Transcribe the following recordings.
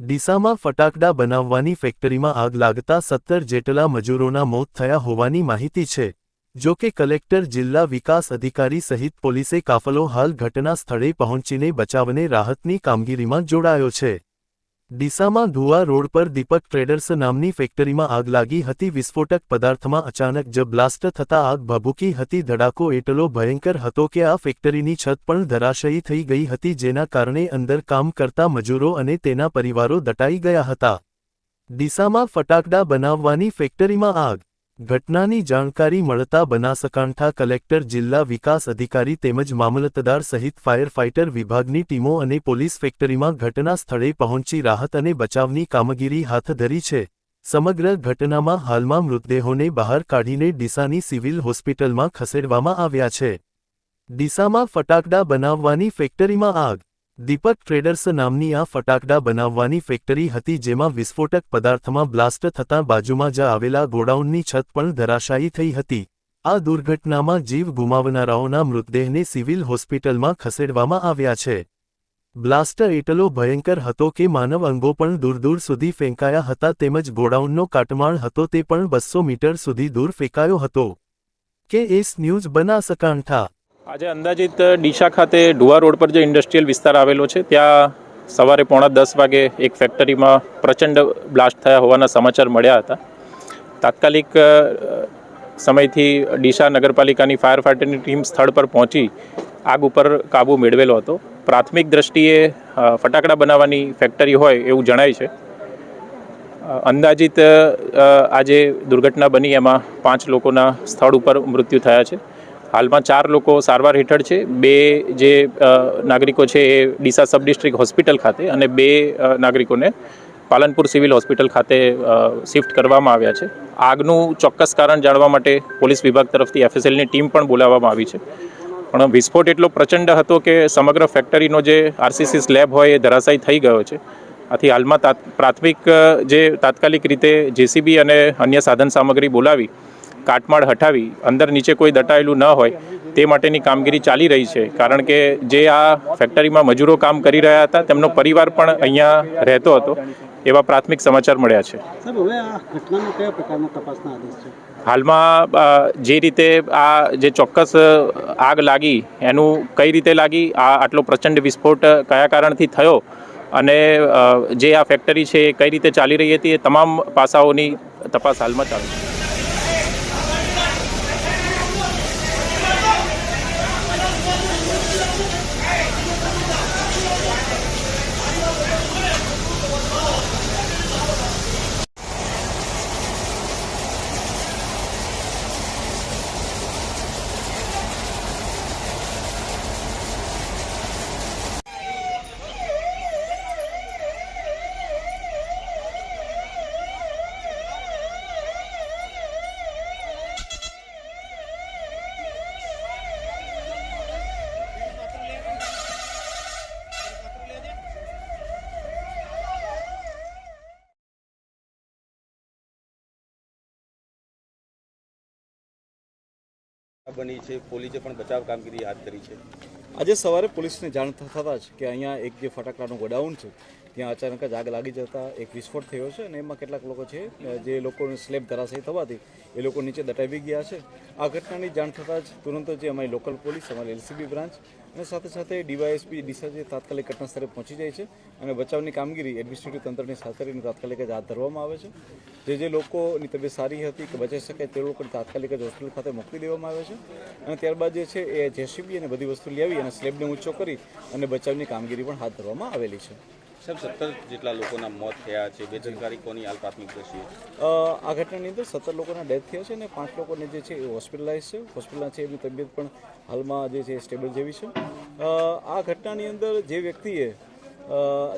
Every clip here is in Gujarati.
ડીસામાં ફટાકડા બનાવવાની ફેક્ટરીમાં આગ લાગતા સત્તર જેટલા મજૂરોના મોત થયા હોવાની માહિતી છે, જો કે કલેક્ટર જિલ્લા વિકાસ અધિકારી સહિત પોલીસે કાફલો હાલ ઘટના સ્થળે પહોંચીને બચાવને રાહતની કામગીરીમાં જોડાયો છે. ડીસામાં ધુવા રોડ પર દીપક ટ્રેડર્સ નામની ફેક્ટરીમાં આગ લાગી હતી. વિસ્ફોટક પદાર્થમાં અચાનક જ બ્લાસ્ટ થતા આગ ભભૂકી હતી. ધડાકો એટલો ભયંકર હતો કે આ ફેક્ટરીની છત પણ ધરાશયી થઈ ગઈ હતી, જેના કારણે અંદર કામ કરતા મજૂરો અને તેના પરિવારો દટાઈ ગયા હતા. ડીસામાં ફટાકડા બનાવવાની ફેક્ટરીમાં આગ ઘટનાની જાણકારી મળતા બનાસકાંઠા કલેક્ટર, જિલ્લા વિકાસ અધિકારી તેમજ મામલતદાર સહિત ફાયર ફાઇટર વિભાગની ટીમો અને પોલીસ ફેક્ટરીમાં ઘટના સ્થળે પહોંચી રાહત અને બચાવની કામગીરી હાથ ધરી છે. સમગ્ર ઘટનામાં હાલમાં મૃતદેહોને બહાર કાઢીને ડીસાની સિવિલ હોસ્પિટલમાં ખસેડવામાં આવ્યા છે. ડીસામાં ફટાકડા બનાવવાની ફેક્ટરીમાં આગ દીપક ટ્રેડર્સ નામની આ ફટાકડા બનાવવાની ફેક્ટરી હતી જેમાં વિસ્ફોટક પદાર્થમાં બ્લાસ્ટ થતાં બાજુમાં જ આવેલા ગોડાઉનની છત પણ ધરાશાયી થઈ હતી. આ દુર્ઘટનામાં જીવ ગુમાવનારાઓના મૃતદેહને સિવિલ હોસ્પિટલમાં ખસેડવામાં આવ્યા છે. બ્લાસ્ટ એટલો ભયંકર હતો કે માનવ અંગો પણ દૂર દૂર સુધી ફેંકાયા હતા તેમજ ગોડાઉનનો કાટમાળ હતો તે પણ બસો મીટર સુધી દૂર ફેંકાયો હતો. કે એસ ન્યૂઝ બનાસકાંઠા. આજે અંદાજિત ડીશા ખાતે ડુવા રોડ પર જે ઇન્ડસ્ટ્રીયલ વિસ્તાર આવેલો છે, ત્યાં સવારે પોણા દસ વાગે એક ફેક્ટરીમાં પ્રચંડ બ્લાસ્ટ થયા હોવાના સમાચાર મળ્યા હતા. તાત્કાલિક સમયથી ડીશા નગરપાલિકાની ફાયર ફાઈટરની ટીમ સ્થળ પર પહોંચી આગ ઉપર કાબૂ મેળવેલો હતો. પ્રાથમિક દ્રષ્ટિએ ફટાકડા બનાવવાની ફેક્ટરી હોય એવું જણાય છે. અંદાજિત આજે દુર્ઘટના બની એમાં પાંચ લોકોના સ્થળ ઉપર મૃત્યુ થયા છે. હાલમાં ચાર લોકો સારવાર હેઠળ છે. બે જે નાગરિકો છે એ ડીસા સબ ડિસ્ટ્રિક્ટ હોસ્પિટલ ખાતે અને બે નાગરિકોને પાલનપુર સિવિલ હોસ્પિટલ ખાતે શિફ્ટ કરવામાં આવ્યા છે. આગનું ચોક્કસ કારણ જાણવા માટે પોલીસ વિભાગ તરફથી એફએસએલની ટીમ પણ બોલાવવામાં આવી છે. પણ વિસ્ફોટ એટલો પ્રચંડ હતો કે સમગ્ર ફેક્ટરીનો જે આરસીસી સ્લેબ હોય એ ધરાશાયી થઈ ગયો છે. આથી હાલમાં પ્રાથમિક જે તાત્કાલિક રીતે જેસીબી અને અન્ય સાધન સામગ્રી બોલાવી કાટમાળ હટાવી અંદર નીચે કોઈ દટાયેલું ન હોય તે માટેની કામગીરી ચાલી રહી છે. કારણ કે જે આ ફેક્ટરીમાં મજૂરો કામ કરી રહ્યા હતા તેમનો પરિવાર પણ અહીંયા રહેતો હતો એવા પ્રાથમિક સમાચાર મળ્યા છે. હાલમાં જે રીતે આ જે ચોક્કસ આગ લાગી એનું કઈ રીતે લાગી આ આટલો પ્રચંડ વિસ્ફોટ કયા કારણથી થયો અને જે આ ફેક્ટરી છે એ કઈ રીતે ચાલી રહી હતી એ તમામ પાસાઓની તપાસ હાલમાં ચાલુ છે. બની છે, પોલીસે પણ બચાવ કામગીરી હાથ ધરી છે. આજે સવારે પોલીસને જાણ થતાં જ કે અહીંયા એક જે ફટાકડાનું ગોડાઉન છે, ત્યાં અચાનક જ આગ લાગી જતા એક વિસ્ફોટ થયો છે અને એમાં કેટલાક લોકો છે જે લોકોને સ્લેબ ધરાશયી થવાથી એ લોકો નીચે દટાવી ગયા છે. આ ઘટનાની જાણ થતાં જ તુરંત જે અમારી લોકલ પોલીસ અમારી એલસીબી બ્રાન્ચ અને સાથે સાથે ડીવાયએસપી ડીસા જે તાત્કાલિક ઘટના સ્થળે પહોંચી જાય છે અને બચાવની કામગીરી એડમિનિસ્ટ્રેટિવ તંત્રની સાથે તાત્કાલિક જ હાથ ધરવામાં આવે છે. જે જે લોકોની તબિયત સારી હતી કે બચાવી શકાય તે લોકોને તાત્કાલિક જ હોસ્પિટલ ખાતે મોકલી દેવામાં આવે છે. અને ત્યારબાદ જે છે એ જેસીબી અને બધી વસ્તુ લેવી અને સ્લેબને ઊંચો કરી અને બચાવની કામગીરી પણ હાથ ધરવામાં આવેલી છે. સાહેબ, સત્તર જેટલા લોકોના મોત થયા છે, બેદરકારી કોની હાલ પ્રાથમિક દ્રષ્ટિએ? આ ઘટનાની અંદર સત્તર લોકોના ડેથ થયા છે અને પાંચ લોકોને જે છે એ હોસ્પિટલાઇઝ છે. હોસ્પિટલના છે એમની તબિયત પણ હાલમાં જે છે સ્ટેબલ જેવી છે. આ ઘટનાની અંદર જે વ્યક્તિએ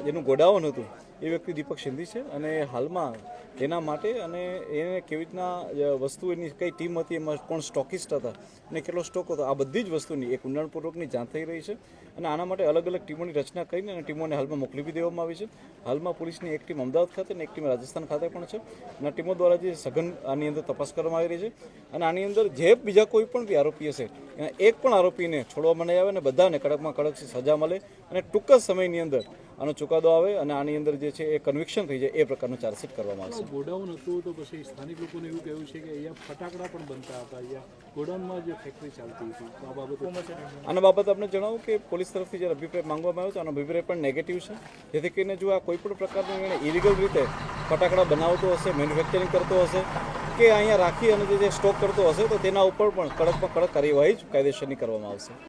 જેનું ગોડાઉન હતું, એ વ્યક્તિ દીપક સિંધી છે અને હાલમાં તેના માટે અને એને કેવી રીતના વસ્તુ એની કઈ ટીમ હતી, એમાં કોણ સ્ટોકિસ્ટ હતા અને કેટલો સ્ટોક હતો, આ બધી જ વસ્તુની એક ઊંડાણપૂર્વકની જાણ થઈ રહી છે અને આના માટે અલગ અલગ ટીમોની રચના કરીને અને ટીમોને હાલમાં મોકલી બી દેવામાં આવી છે. હાલમાં પોલીસની એક ટીમ અમદાવાદ ખાતે અને એક ટીમ રાજસ્થાન ખાતે પણ છે અને ટીમો દ્વારા જે સઘન આની અંદર તપાસ કરવામાં આવી રહી છે અને આની અંદર જે બીજા કોઈ પણ બી આરોપી હશે, એના એક પણ આરોપીને છોડવામાં નહીં આવે અને બધાને કડકમાં કડક સજા મળે અને ટૂંક જ સમયની અંદર આનો ચુકાદો આવે અને આની અંદર જે છે એ કન્વિક્શન થઈ જાય એ પ્રકારનું ચાર્જશીટ કરવામાં આવશે. ગોડાઉન હતું તો પછી સ્થાનિક લોકોને એવું કહેવું છે કે અહીંયા ફટાકડા પણ બનતા હતા. અહીંયા ગોડાઉનમાં જે ફેક્ટરી ચાલતી હતી આ બાબતે આના બાબત આપણે જણાવું કે પોલીસ તરફથી જ્યારે અભિપ્રાય માંગવામાં આવ્યો છે આનો અભિપ્રાય પણ નેગેટિવ છે. જેથી કરીને જો આ કોઈ પણ પ્રકારનું એને ઇલીગલ રીતે ફટાકડા બનાવતો હશે મેન્યુફેક્ચરિંગ કરતો હશે કે અહીંયા રાખી અને જે જે સ્ટોક કરતો હશે તો તેના ઉપર પણ કડકમાં કડક કાર્યવાહી જ કાયદેસરની કરવામાં આવશે.